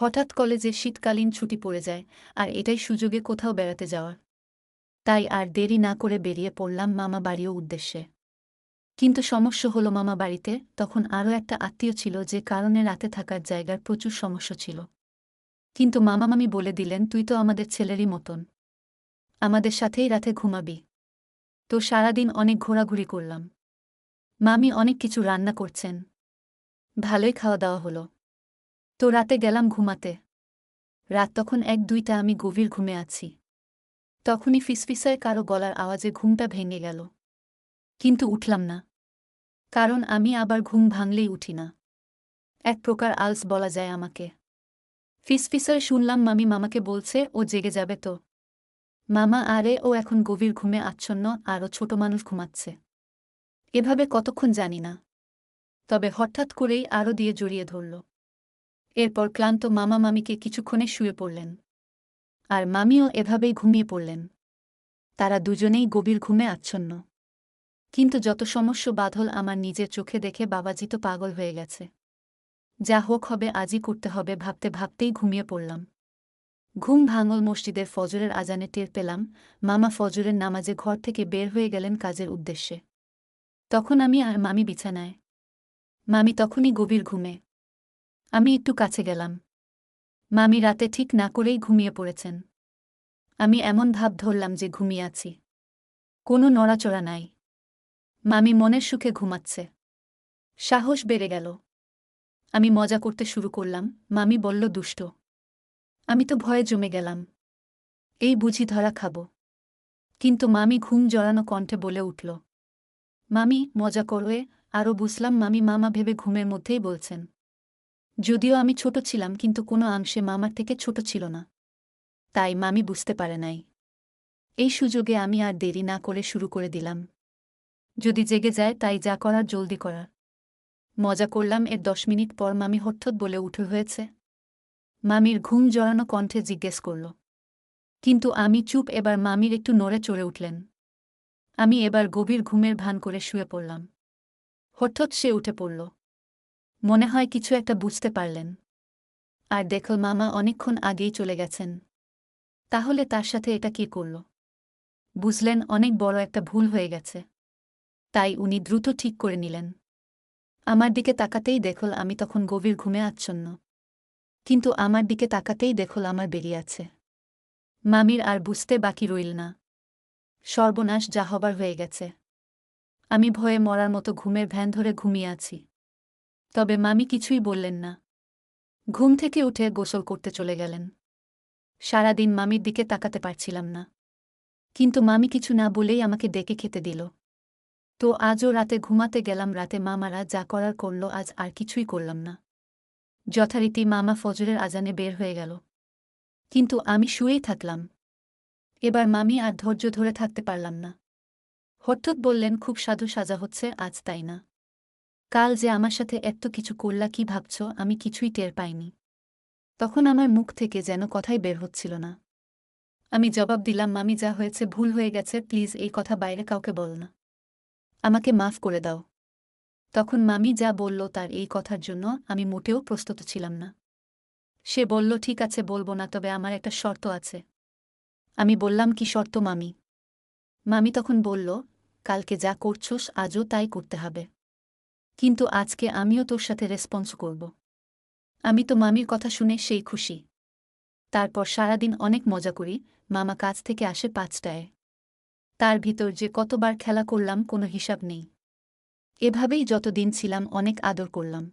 হঠাৎ কলেজে শীতকালীন ছুটি পড়ে যায়, আর এটাই সুযোগে কোথাও বেড়াতে যাওয়ার। তাই আর দেরি না করে বেরিয়ে পড়লাম মামা বাড়িও উদ্দেশ্যে। কিন্তু সমস্যা হলো মামা বাড়িতে, তখন আরও একটা আত্মীয় ছিল যে কারণে রাতে থাকার জায়গার প্রচুর সমস্যা ছিল। কিন্তু মামা মামি বলে দিলেন, তুই তো আমাদের ছেলেরই মতন। আমাদের সাথেই রাতে ঘুমাবি। তো সারাদিন অনেক ঘোরাঘুরি করলাম। মামি অনেক কিছু রান্না করছেন। ভালোই খাওয়া দাওয়া হলো। তো রাতে গেলাম ঘুমাতে। রাত তখন এক দুইটা আমি গভীর ঘুমে আছি। তখনই ফিসফিসায় কারও গলার আওয়াজে ঘুমটা ভেঙে গেল। কিন্তু উঠলাম না। কারণ আমি আবার ঘুম ভাঙলেই উঠি না। এক প্রকার আলস বলা যায় আমাকে। ফিসফিসায় শুনলাম মামি মামাকে বলছে, ও জেগে যাবে তো। মামা, আরে, ও এখন গভীর ঘুমে আচ্ছন্ন, আরও ছোট মানুষ ঘুমাচ্ছে। এভাবে কতক্ষণ জানি না। তবে হঠাৎ করেই আরও দিয়ে জড়িয়ে ধরল। এরপর ক্লান্ত মামা মামিকে কিছুক্ষণে শুয়ে পড়লেন। আর মামিও এভাবেই ঘুমিয়ে পড়লেন। তারা দুজনেই গভীর ঘুমে আচ্ছন্ন। কিন্তু যত সমস্য বাধল আমার নিজের চোখে দেখে বাবাজি তো পাগল হয়ে গেছে। যা হোক হবে, আজই করতে হবে, ভাবতে ভাবতেই ঘুমিয়ে পড়লাম। ঘুম ভাঙল মসজিদের ফজরের আজানে টের পেলাম, মামা ফজরের নামাজে ঘর থেকে বের হয়ে গেলেন কাজের উদ্দেশ্যে। তখন আমি আর মামি বিছানায়। মামি তখনই গভীর ঘুমে। আমি একটু কাছে গেলাম। মামি রাতে ঠিক না করেই ঘুমিয়ে পড়েছেন। আমি এমন ভাব ধরলাম যে ঘুমিয়ে আছি। কোনো নড়াচড়া নাই। মামি মনের সুখে ঘুমাচ্ছে। সাহস বেড়ে গেল। আমি মজা করতে শুরু করলাম। মামি বলল, দুষ্ট, আমি তো ভয়ে জমে গেলাম। এই বুঝি ধরা খাব। কিন্তু মামি ঘুম জড়ানো কণ্ঠে বলে উঠল, মামি, মজা করবে আরও বুঝলাম, মামি মামা ভেবে ঘুমের মধ্যেই বলছেন যদিও আমি ছোট ছিলাম, কিন্তু কোনো অংশে মামার থেকে ছোট ছিল না। তাই মামি বুঝতে পারে নাই। এই সুযোগে আমি আর দেরি না করে শুরু করে দিলাম। যদি জেগে যায়, তাই যা করার জলদি করার। মজা করলাম, এর দশ মিনিট পর মামি হঠাৎ বলে উঠে হয়েছে। মামির ঘুম জড়ানো কণ্ঠে জিজ্ঞেস করল, কিন্তু আমি চুপ? এবার মামির একটু নড়ে চড়ে উঠলেন। আমি এবার গভীর ঘুমের ভান করে শুয়ে পড়লাম। হঠাৎ সে উঠে পড়ল। মনে হয় কিছু একটা বুঝতে পারলেন। আর দেখল মামা অনেকক্ষণ আগেই চলে গেছেন। তাহলে তার সাথে এটা কি করল? বুঝলেন অনেক বড় একটা ভুল হয়ে গেছে। তাই উনি দ্রুত ঠিক করে নিলেন। আমার দিকে তাকাতেই দেখল আমি তখন গভীর ঘুমে আচ্ছন্ন। কিন্তু আমার দিকে তাকাতেই দেখল আমার বেরিয়ে আছে। মামির আর বুঝতে বাকি রইল না। সর্বনাশ যা হবার হয়ে গেছে। আমি ভয়ে মরার মতো ঘুমের ভ্যান ধরে ঘুমিয়ে আছি। তবে মামি কিছুই বললেন না। ঘুম থেকে উঠে গোসল করতে চলে গেলেন। সারাদিন মামির দিকে তাকাতে পারছিলাম না। কিন্তু মামি কিছু না বলেই আমাকে ডেকে খেতে দিল। তো আজও রাতে ঘুমাতে গেলাম, রাতে মামারা যা করার করল আজ আর কিছুই করলাম না। যথারীতি মামা ফজরের আজানে বের হয়ে গেল। কিন্তু আমি শুয়েই থাকলাম। এবার মামি আর ধৈর্য ধরে থাকতে পারলাম না। হঠাৎ বললেন, খুব সাধু সাজা হচ্ছে, আজ তাই না? কাল যে আমার সাথে এত কিছু করলা কি ভাবছ, আমি কিছুই টের পাইনি। তখন আমার মুখ থেকে যেন কথাই বের হচ্ছিল না। আমি জবাব দিলাম, মামি, যা হয়েছে ভুল হয়ে গেছে, প্লিজ এই কথা বাইরে কাউকে বল না। আমাকে মাফ করে দাও। তখন মামি যা বলল তার এই কথার জন্য আমি মোটেও প্রস্তুত ছিলাম না। সে বলল, ঠিক আছে, বলব না, তবে আমার একটা শর্ত আছে। আমি বললাম, কি শর্ত মামি? মামি তখন বলল, কালকে যা করছোস, আজও তাই করতে হবে। কিন্তু আজকে আমিও তোর সাথে রেসপন্স করব। আমি তো মামির কথা শুনে সেই খুশি। তারপর সারাদিন অনেক মজা করি, মামা কাজ থেকে আসে পাঁচটায়। তার ভিতর যে কতবার খেলা করলাম কোনো হিসাব নেই। এভাবেই যতদিন ছিলাম অনেক আদর করলাম।